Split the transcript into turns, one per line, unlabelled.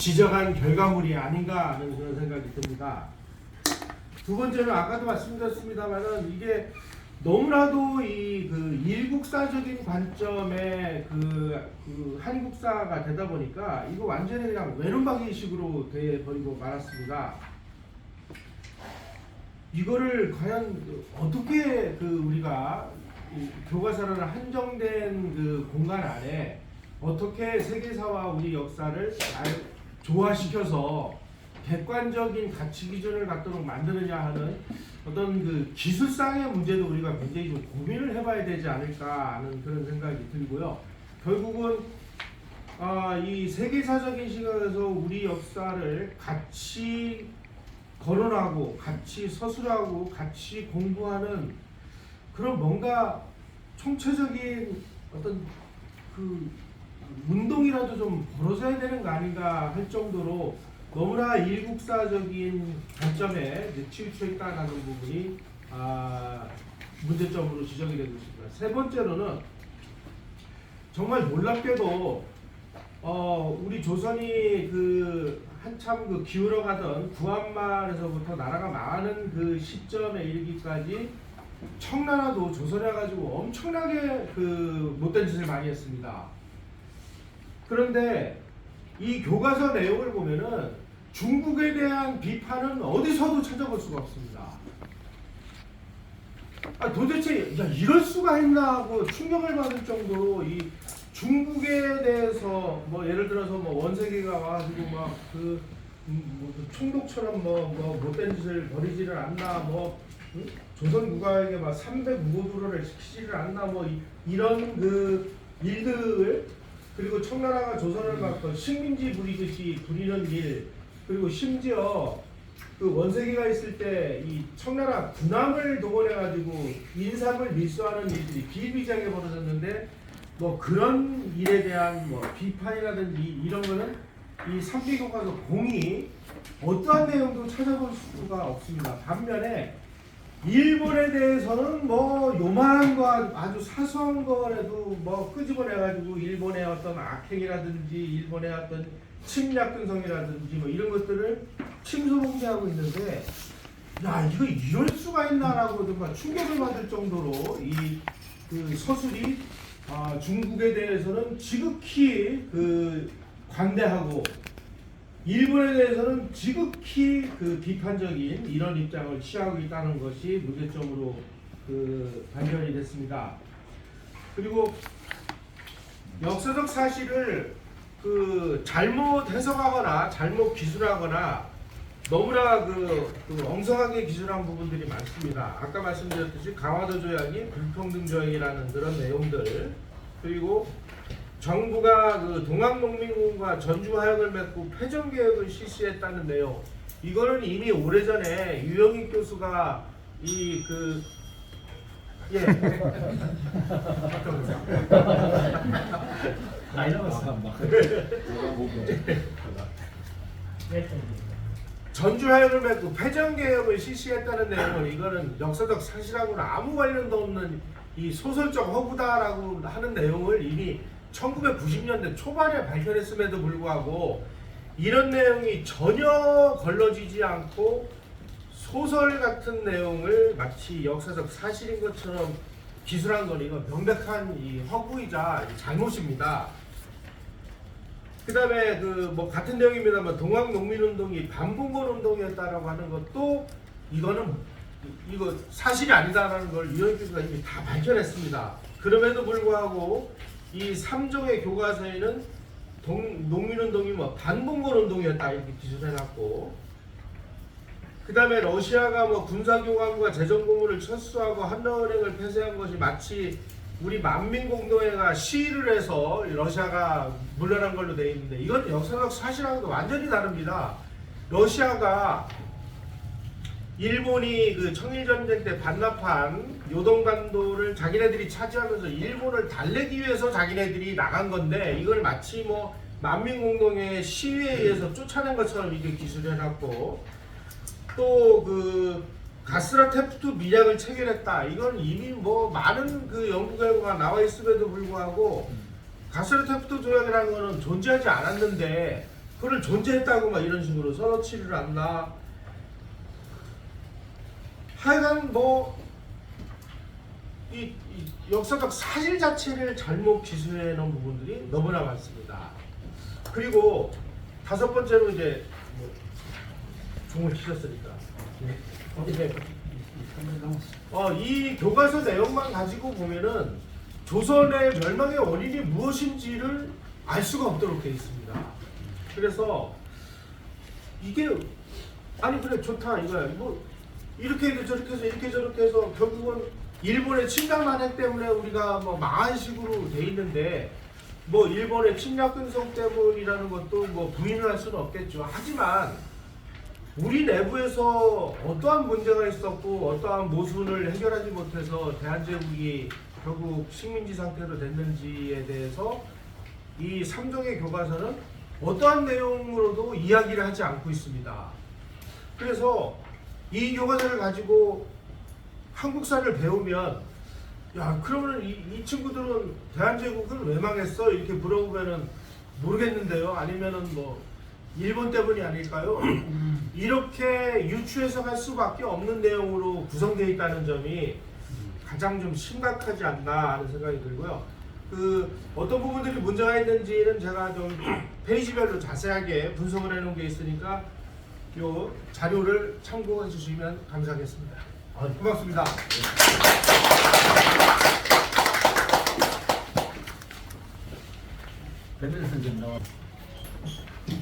지적한 결과물이 아닌가 하는 그런 생각이 듭니다. 두 번째는 아까도 말씀드렸습니다만은 이게 너무나도 이 그 일국사적인 관점의 그, 그 한국사가 되다 보니까 이거 완전히 그냥 외눈박이식으로 돼 버리고 말았습니다. 이거를 과연 어떻게 그 우리가 이 교과서라는 한정된 그 공간 안에 어떻게 세계사와 우리 역사를 잘 조화시켜서 객관적인 가치 기준을 갖도록 만드느냐 하는 어떤 그 기술상의 문제도 우리가 굉장히 좀 고민을 해봐야 되지 않을까 하는 그런 생각이 들고요. 결국은 아, 이 세계사적인 시각에서 우리 역사를 같이 거론하고 같이 서술하고 같이 공부하는 그런 뭔가 총체적인 어떤 그 운동이라도 좀 벌어져야 되는 거 아닌가 할 정도로 너무나 일국사적인 관점에 치우쳐 있다는 부분이 아, 문제점으로 지적이 되고 있습니다. 세 번째로는 정말 놀랍게도 어, 우리 조선이 그 한참 그 기울어가던 구한말에서부터 나라가 망하는 그 시점에 이르기까지 청나라도 조선해 가지고 엄청나게 그 못된 짓을 많이 했습니다. 그런데 이 교과서 내용을 보면은 중국에 대한 비판은 어디서도 찾아볼 수가 없습니다. 아 도대체 야 이럴 수가 있나 하고 충격을 받을 정도로 이 중국에 대해서 뭐 예를 들어서 뭐 원세계가 와가지고 막그 음, 뭐 총독처럼 뭐, 뭐 못된 짓을 벌이지를 않나 뭐 응? 조선 국가에게 막 300 무고도로를 시키지를 않나 뭐 이, 이런 그 일들을 그리고 청나라가 조선을 막그 식민지 부리듯이 부리는 일 그리고 심지어 그 원세기가 있을 때 이 청나라 군함을 동원해 가지고 인삼을 밀수하는 일들이 비일비재하게 벌어졌는데 뭐 그런 일에 대한 뭐 비판이라든지 이런 거는 이 삼비교과서 공이 어떠한 내용도 찾아볼 수가 없습니다. 반면에 일본에 대해서는 뭐 요만한 거 아주 사소한 거라도 뭐 끄집어내가지고 일본의 어떤 악행이라든지 일본의 어떤 침략 근성이라든지 뭐 이런 것들을 침소봉대하고 있는데 야 이거 이럴 수가 있나라고 정말 충격을 받을 정도로 이 그 서술이 아, 중국에 대해서는 지극히 그 관대하고 일본에 대해서는 지극히 그 비판적인 이런 입장을 취하고 있다는 것이 문제점으로 그 발견이 됐습니다. 그리고 역사적 사실을 그 잘못 해석하거나 잘못 기술하거나 너무나 그, 그 엉성하게 기술한 부분들이 많습니다. 아까 말씀드렸듯이 강화도 조약이 불평등 조약이라는 그런 내용들 그리고 정부가 그 동학농민군과 전주화약을 맺고 패전개혁을 실시했다는 내용 이거는 이미 오래전에 유영익 교수가 이 그 예.
나이 남았어.
전주화약을 맺고 패전개혁을 실시했다는 내용은 이거는 역사적 사실하고는 아무 관련도 없는 이 소설적 허구다라고 하는 내용을 이미 1990년대 초반에 발견했음에도 불구하고 이런 내용이 전혀 걸러지지 않고 소설 같은 내용을 마치 역사적 사실인 것처럼 기술한 건 이건 명백한 이 허구이자 잘못입니다. 그다음에 그 뭐 같은 내용입니다만 동학 농민 운동이 반봉건 운동이었다라고 하는 것도 이거는 이- 이거 사실이 아니다라는 걸 교수가 이미 다 발견했습니다. 그럼에도 불구하고 이 3종의 교과서에는 동, 농민운동이 뭐 반봉건 운동이었다 이렇게 기술해놨고 그 다음에 러시아가 뭐 군사교관과 재정고문을 철수하고 한러은행을 폐쇄한 것이 마치 우리 만민공동회가 시위를 해서 러시아가 물러난 걸로 돼 있는데 이건 역사적 사실하고도 완전히 다릅니다. 러시아가 일본이 그 청일전쟁 때 반납한 요동반도를 자기네들이 차지하면서 일본을 달래기 위해서 자기네들이 나간 건데 이걸 마치 뭐 만민공동회 시위에 의해서 쫓아낸 것처럼 이게 기술해놨고 또 그 가스라 테프트 미약을 체결했다. 이건 이미 뭐 많은 그 연구 결과가 나와 있음에도 불구하고 가스라 테프트 조약이라는 거는 존재하지 않았는데 그걸 존재했다고 막 이런 식으로 써놓지를 않나. 하여간 뭐, 이, 이 역사적 사실 자체를 잘못 기술해 놓은 부분들이 너무나 많습니다. 그리고 다섯 번째로 이제 뭐 종을 치셨으니까. 네. 어, 이 교과서 내용만 가지고 보면은 조선의 멸망의 원인이 무엇인지를 알 수가 없도록 되어 있습니다. 그래서 이게 아니 그래 좋다 이거야. 뭐 이렇게 해서 저렇게 해서 이렇게 저렇게 해서 결국은 일본의 침략 만행 때문에 우리가 뭐 망한 식으로 돼 있는데 뭐 일본의 침략 근성 때문이라는 것도 뭐 부인을 할 수는 없겠죠. 하지만 우리 내부에서 어떠한 문제가 있었고 어떠한 모순을 해결하지 못해서 대한제국이 결국 식민지 상태로 됐는지에 대해서 이 삼종의 교과서는 어떠한 내용으로도 이야기를 하지 않고 있습니다. 그래서 이 교과서를 가지고 한국사를 배우면 야 그러면 이, 이 친구들은 대한제국을 왜 망했어? 이렇게 물어보면은 모르겠는데요. 아니면은 뭐 일본 때문이 아닐까요? 이렇게 유추해서 갈 수밖에 없는 내용으로 구성되어 있다는 점이 가장 좀 심각하지 않나 하는 생각이 들고요. 그 어떤 부분들이 문제가 있는지는 제가 좀 페이지별로 자세하게 분석을 해놓은 게 있으니까 요 자료를 참고해 주시면 감사하겠습니다. 아, 고맙습니다.
배면 선생 나와.